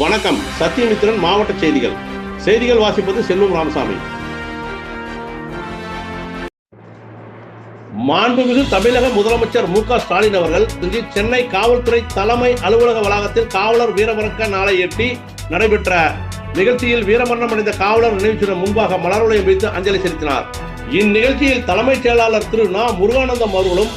வணக்கம். சத்தியமித்திரன் மாவட்ட செய்திகள். செய்திகள் வாசிப்பது செல்வம் ராமசாமி. மாண்புமிகு தமிழக முதலமைச்சர் மு க ஸ்டாலின் அவர்கள் இன்று சென்னை காவல்துறை தலைமை அலுவலக வளாகத்தில் காவலர் வீரவணக்க நாளையொட்டி நடைபெற்ற நிகழ்ச்சியில் வீரமரணம் அடைந்த காவலர் நினைவுச்சின்னம் முன்பாக மலர்வளையம் வைத்து அஞ்சலி செலுத்தினார். இந்நிகழ்ச்சியில் தலைமைச் செயலாளர் திரு நா முருகானந்தம் அவர்களும்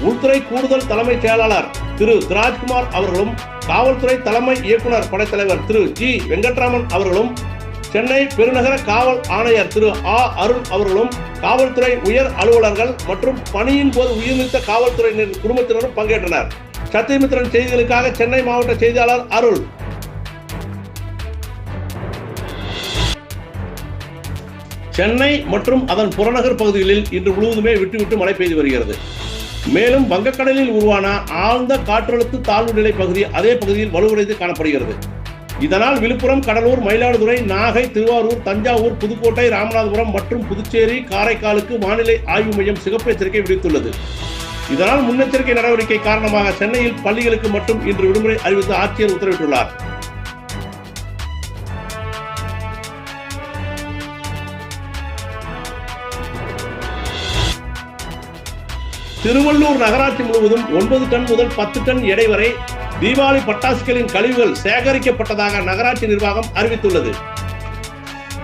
உள்துறை கூடுதல் தலைமைச் செயலாளர் திரு ராஜ்குமார் அவர்களும் காவல்துறை தலைமை இயக்குனர் படைத்தலைவர் திரு ஜி. வெங்கட்ராமன் அவர்களும் சென்னை பெருநகர காவல் ஆணையர் திரு ஆ. அருள் அவர்களும் காவல்துறை உயர் அலுவலர்கள் மற்றும் பணியின் போது உயிர்நீத்த காவல்துறையினரின் குடும்பத்தினரும் பங்கேற்றனர். சத்தியமித்திரன் செய்திகளுக்காக சென்னை மாவட்ட செய்தியாளர் அருள். சென்னை மற்றும் அதன் புறநகர் பகுதிகளில் இன்று முழுவதுமே விட்டு விட்டு மழை பெய்து வருகிறது. மேலும் வங்கக்கடலில் உருவான ஆழ்ந்த காற்றழுத்த தாழ்வு நிலை பகுதி அதே பகுதியில் வலுவடைந்து காணப்படுகிறது. இதனால் விழுப்புரம் கடலூர் மயிலாடுதுறை நாகை திருவாரூர் தஞ்சாவூர் புதுக்கோட்டை ராமநாதபுரம் மற்றும் புதுச்சேரி காரைக்காலுக்கு வானிலை ஆய்வு மையம் சிகப்பு எச்சரிக்கை விடுத்துள்ளது. இதனால் முன்னெச்சரிக்கை நடவடிக்கை காரணமாக சென்னையில் பள்ளிகளுக்கு மட்டும் இன்று விடுமுறை அறிவித்து ஆட்சியர் உத்தரவிட்டுள்ளார். திருவள்ளூர் நகராட்சி முழுவதும் ஒன்பது டன் முதல் பத்து டன் எடை வரை தீபாவளி பட்டாசுகளின் கழிவுகள் சேகரிக்கப்பட்டதாக நகராட்சி நிர்வாகம் அறிவித்துள்ளது.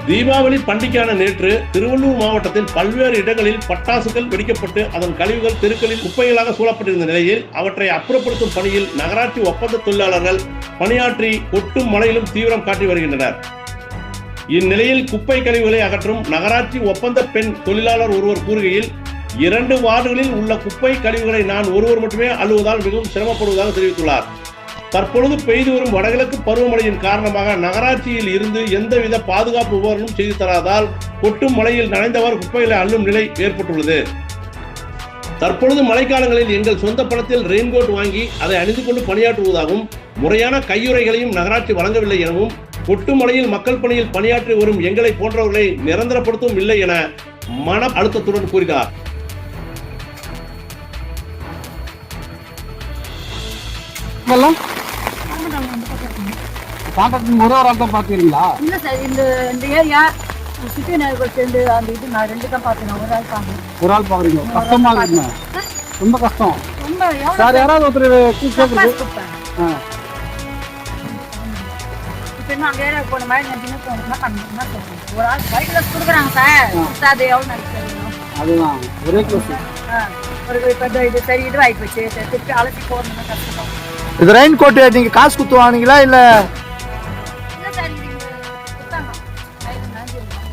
தீபாவளி பண்டிகையான நேற்று திருவள்ளூர் மாவட்டத்தில் பல்வேறு இடங்களில் பட்டாசுகள் வெடிக்கப்பட்டு அதன் கழிவுகள் தெருக்களில் குப்பைகளாக சூழப்பட்டிருந்த நிலையில் அவற்றை அப்புறப்படுத்தும் பணியில் நகராட்சி ஒப்பந்த தொழிலாளர்கள் பணியாற்றி கொட்டும் மழையிலும் தீவிரம் காட்டி வருகின்றனர். இந்நிலையில் குப்பை கழிவுகளை அகற்றும் நகராட்சி ஒப்பந்த பெண் தொழிலாளர் ஒருவர் கூறுகையில் இரண்டு வார்டுகளில் உள்ள குப்பை கழிவுகளை நான் ஒருவர் மட்டுமே அள்ளுவதால் மிகவும் சிரமப்படுவதாக தெரிவித்துள்ளார். தற்பொழுது பெய்து வரும் வடகிழக்கு பருவமழையின் காரணமாக நகராட்சியில் இருந்து எந்தவித பாதுகாப்பு விவரமும் செய்து தராதால் கொட்டும் மழையில் நனைந்தவர் குப்பைகளை அள்ளும் நிலை ஏற்பட்டுள்ளது. தற்பொழுது மழைக்காலங்களில் எங்கள் சொந்த பணத்தில் ரெயின்கோட் வாங்கி அதை அணிந்து கொண்டு பணியாற்றுவதாகவும் முறையான கையுறைகளையும் நகராட்சி வழங்கவில்லை எனவும் கொட்டும் மழையில் மக்கள் பணியில் பணியாற்றி வரும் எங்களை போன்றவர்களை நிரந்தரப்படுத்தவும் இல்லை என மன அழுத்தத்துடன் கூறினார் இதெல்லாம் கான்ட்ராக்ட் ஒரு ஒரு ஆள் தான் பார்த்துக்கிறீங்களா இல்லை சார் இந்த இந்த ஏரியா சிட்டி நகர் சேர்ந்து அந்த இது நான் ரெண்டு தான் பார்த்தேன் ஒரு ஆள் பாங்க ஒரு ஆள் பார்க்குறீங்க. கஷ்டமா இருக்குங்க ரொம்ப கஷ்டம். ரொம்ப சார் யாராவது ஒருத்தர் கூப்பிட்டு ஆ. அந்த ஏரியாவுக்கு போன மாதிரி நான் தினம் பண்ணணும்னா சொல்றேன் ஒரு ஆள் பைக்கில் கொடுக்குறாங்க சார். கொடுத்தா அது எவ்வளோ நினைக்கிறீங்க அதுதான். ஒரே ஆ. ஒரு இப்போ இது சரி இது ஆகி போச்சு. திருப்பி அழைச்சி போகணும்னா கஷ்டம் இது ரெயின் கோட்டு நீங்க காசு குத்து வாங்கினீங்களா இல்ல.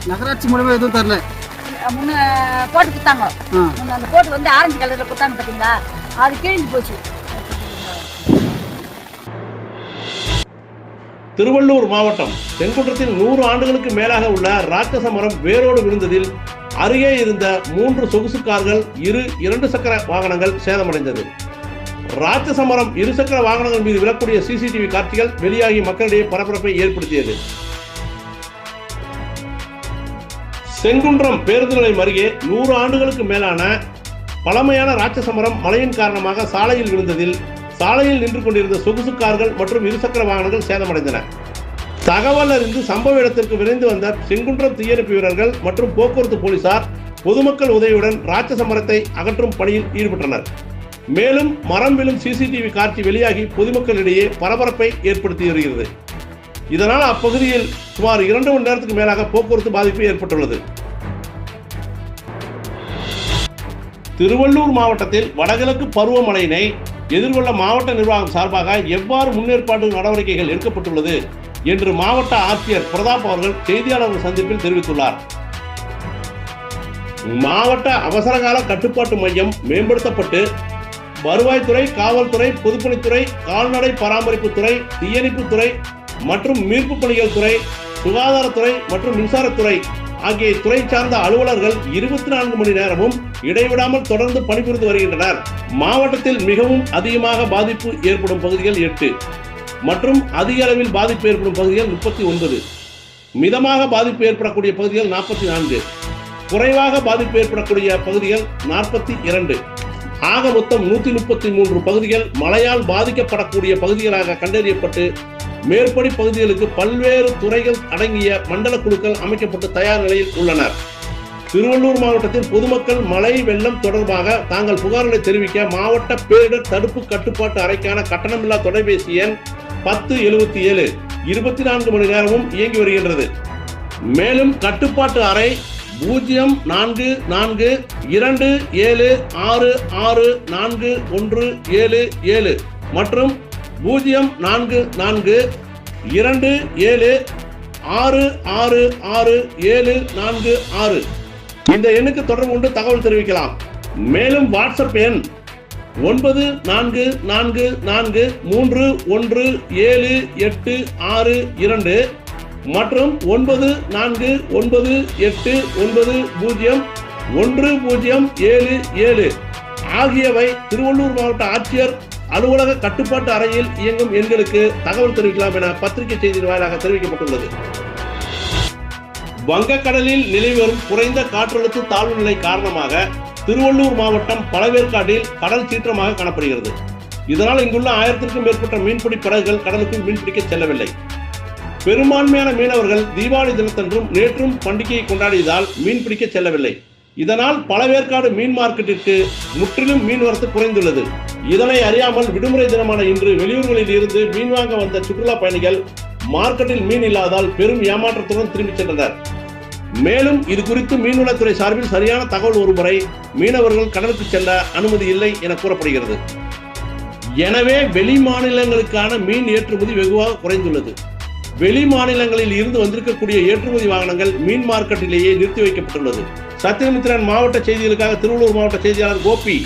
நகராட்சி மூலமா எதுவும் தரல. முன்ன போட்டு கொடுத்தாங்க அந்த போட்டு வந்து ஆரஞ்சு கலரில் கொடுத்தாங்க பார்த்தீங்களா அது கிழிஞ்சு போச்சு. திருவள்ளூர் மாவட்டம் செங்குன்றத்தில் நூறு ஆண்டுகளுக்கு மேலாக உள்ள ராட்சச மரம் வேரோடு விழுந்ததில் அருகே இருந்த மூன்று சொகுசு கார்கள் இரு இரண்டு சக்கர வாகனங்கள் சேதமடைந்தது. ராட்சச சமரம் இருசக்கர வாகனங்கள் மீது விழக்கூடிய சிசிடிவி காட்சிகள் வெளியாகி மக்களிடையே பரபரப்பை ஏற்படுத்தியது. செங்குன்றம் பேருந்து நிலையம் அருகே நூறு ஆண்டுகளுக்கு மேலான பழமையான ராட்சச மரம் மழையின் காரணமாக சாலையில் விழுந்ததில் சாலையில் நின்று கொண்டிருந்த சொகுசு கார்கள் மற்றும் இருசக்கர வாகனங்கள் சேதமடைந்தன. தகவல் அறிந்து சம்பவ இடத்திற்கு விரைந்து வந்த செங்குன்றம் தீயணைப்பு வீரர்கள் மற்றும் போக்குவரத்து போலீசார் பொதுமக்கள் உதவியுடன் ராட்சச மரத்தை அகற்றும் பணியில் ஈடுபட்டனர். மேலும் மரம் விழும் சிசிடிவி காட்சி வெளியாகி பொதுமக்களிடையே பரபரப்பை ஏற்படுத்தி வருகிறது இதனால் அப்பகுதியில் சுமார் இரண்டு மணி நேரத்துக்கு மேலாக போக்குவரத்து பாதிப்பு ஏற்பட்டுள்ளது. திருவள்ளூர் மாவட்டத்தில் வடகிழக்கு பருவமழையினை எதிர்கொள்ள மாவட்ட நிர்வாகம் சார்பாக எவ்வாறு முன்னேற்பாடு நடவடிக்கைகள் எடுக்கப்பட்டுள்ளது என்று மாவட்ட ஆட்சியர் பிரதாப் அவர்கள் செய்தியாளர்கள் சந்திப்பில் தெரிவித்துள்ளார். மாவட்ட அவசரகால கட்டுப்பாட்டு மையம் மேம்படுத்தப்பட்டு வருவாய்த்துறை காவல்துறை பொதுப்பணித்துறை கால்நடை பராமரிப்புத்துறை தீயணைப்புத்துறை மற்றும் மீட்பு பணிகள் துறை சுகாதாரத்துறை மற்றும் மின்சாரத்துறை ஆகிய துறை சார்ந்த அலுவலர்கள் இருபத்தி நான்கு மணி நேரமும் இடைவிடாமல் தொடர்ந்து பணிபுரிந்து வருகின்றனர். மாவட்டத்தில் மிகவும் அதிகமாக பாதிப்பு ஏற்படும் பகுதிகள் எட்டு மற்றும் அதிக அளவில் பாதிப்பு ஏற்படும் பகுதிகள் முப்பத்தி ஒன்பது. மிதமாக பாதிப்பு ஏற்படக்கூடிய பகுதிகள் நாற்பத்தி நான்கு. குறைவாக பாதிப்பு ஏற்படக்கூடிய பகுதிகள் நாற்பத்தி இரண்டு. ஆக மொத்தம் நூத்தி முப்பத்தி மூன்று பகுதிகள் மழையால் பாதிக்கப்படக்கூடிய பகுதிகளாக கண்டறியப்பட்டு மேற்படி பகுதிகளுக்கு பல்வேறு துறைகள் அடங்கிய மண்டல குழுக்கள் அமைக்கப்பட்டு தயார் நிலையில் உள்ளனர். திருவள்ளூர் மாவட்டத்தில் பொதுமக்கள் மழை வெள்ளம் தொடர்பாக தாங்கள் புகார்களை தெரிவிக்க மாவட்ட பேரிடர் தடுப்பு கட்டுப்பாட்டு அறைக்கான கட்டணமில்லா தொலைபேசி எண் பத்து எழுபத்தி ஏழு. இருபத்தி நான்கு மணி நேரமும் இயங்கி வருகின்றது. மேலும் கட்டுப்பாட்டு அறை பூஜ்ஜியம் நான்கு நான்கு இரண்டு ஏழு ஆறு ஆறு நான்கு ஒன்று ஏழு ஏழு. மற்றும் பூஜ்ஜியம் நான்கு நான்கு இரண்டு ஏழு ஆறு ஆறு ஆறு ஏழு நான்கு ஆறு. இந்த எண்ணுக்கு தொடர்பு கொண்டு தகவல் தெரிவிக்கலாம். மேலும் வாட்ஸ்அப் எண் ஒன்பது நான்கு நான்கு நான்கு மூன்று ஒன்று ஏழு எட்டு ஆறு இரண்டு. மற்றும் ஒன்பது நான்கு ஒன்பது எட்டு ஒன்பது பூஜ்ஜியம் ஒன்று பூஜ்ஜியம் ஏழு ஏழு. ஆகியவை திருவள்ளூர் மாவட்ட ஆட்சியர் அலுவலக கட்டுப்பாட்டு அறையில் இயங்கும் எண்களுக்கு தகவல் தெரிவிக்கலாம் என பத்திரிகை செய்தியின் வாயிலாக தெரிவிக்கப்பட்டுள்ளது. வங்கக்கடலில் நிலை வரும் குறைந்த காற்றழுத்த தாழ்வு நிலை காரணமாக திருவள்ளூர் மாவட்டம் பழவேற்காட்டில் கடல் சீற்றமாக காணப்படுகிறது. இதனால் இங்குள்ள ஆயிரத்திற்கும் மேற்பட்ட மீன்பிடி படகுகள் கடலுக்குள் மீன்பிடிக்க செல்லவில்லை. பெரும்பான்மையான மீனவர்கள் தீபாவளி தினத்தன்றும் நேற்றும் பண்டிகையை கொண்டாடியதால் மீன் பிடிக்க செல்லவில்லை. இதனால் பழவேற்காடு மீன் மார்க்கெட்டிற்கு முற்றிலும் மீன் வரத்து குறைந்துள்ளது. இதனை அறியாமல் விடுமுறை தினமான இன்று வெளியூர்களில் இருந்து மீன் வாங்க வந்த சுற்றுலா பயணிகள் மார்க்கெட்டில் மீன் இல்லாதால் பெரும் ஏமாற்றத்துடன் திரும்பிச் சென்றனர். மேலும் இது குறித்து மீன்வளத்துறை சார்பில் சரியான தகவல் ஒரு முறை மீனவர்கள் கடலுக்கு செல்ல அனுமதி இல்லை என கூறப்படுகிறது. எனவே வெளி மாநிலங்களுக்கான மீன் ஏற்றுமதி வெகுவாக குறைந்துள்ளது. வெளி மாநிலங்களில் இருந்து வந்திருக்கக்கூடிய ஏற்றுமதி வாகனங்கள் மீன் மார்க்கெட்டிலேயே நிறுத்தி வைக்கப்பட்டுள்ளது. சத்தியமித்திரன் மாவட்ட செய்திகளுக்காக திருவள்ளூர் மாவட்ட செய்தியாளர் கோபி